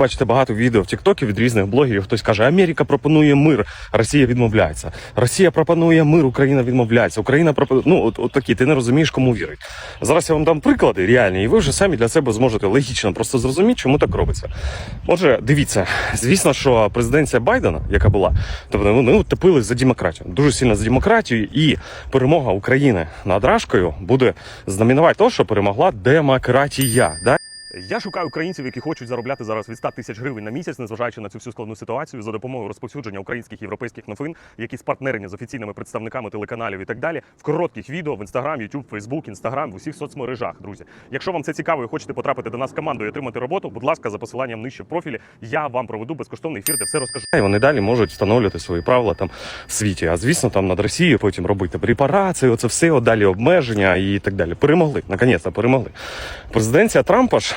Бачите багато відео в Тіктокі від різних блогерів. Хтось каже, Америка пропонує мир, Росія відмовляється. Росія пропонує мир, Україна відмовляється. Україна пропонує. Ну от, от такі, ти не розумієш, кому вірить. Зараз я вам дам приклади реальні, і ви вже самі для себе зможете логічно просто зрозуміти, чому так робиться. Отже, дивіться, звісно, що президенція Байдена, яка була, тобто вони утопили за демократію, дуже сильно за демократію, і перемога України над Рашкою буде знаменувати те, що перемогла демократія. Да? Я шукаю українців, які хочуть заробляти зараз від 100 тисяч гривень на місяць, незважаючи на цю всю складну ситуацію, за допомогою розповсюдження українських європейських новин, які спартнерені з офіційними представниками телеканалів і так далі, в коротких відео в Інстаграм, Ютуб, Фейсбук, Інстаграм, в усіх соцмережах, друзі. Якщо вам це цікаво і хочете потрапити до нас в команду і отримати роботу, будь ласка, за посиланням нижче в профілі, я вам проведу безкоштовний ефір, де все розкажу. І вони далі можуть встановлювати свої правила там в світі. А звісно, там над Росією потім робити репарації, оце все далі обмеження і так далі. Перемогли, наконець-то перемогли. Президенція Трампа ж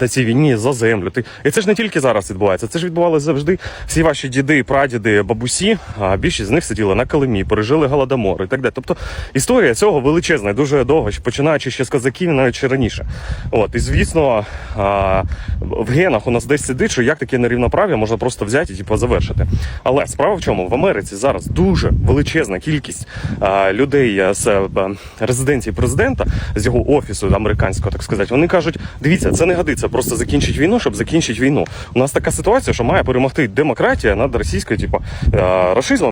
На цій війні за землю. Ти і це ж не тільки зараз відбувається. Це ж відбувалося завжди. Всі ваші діди, прадіди, бабусі, а більшість з них сиділи на Калимі, пережили голодомор і так далі. Тобто історія цього величезна, дуже довго, починаючи ще з козаків, навіть ще раніше. От і звісно, а, в генах у нас десь сидить, що як таке нерівноправ'я можна просто взяти і типу, завершити. Але справа в чому в Америці зараз дуже величезна кількість а, людей з а, резиденції президента з його офісу американського, так сказати. Вони кажуть: дивіться, це не годиться просто закінчить війну, щоб закінчити війну. У нас така ситуація, що має перемогти демократія над російською, типу, а, рашизмом.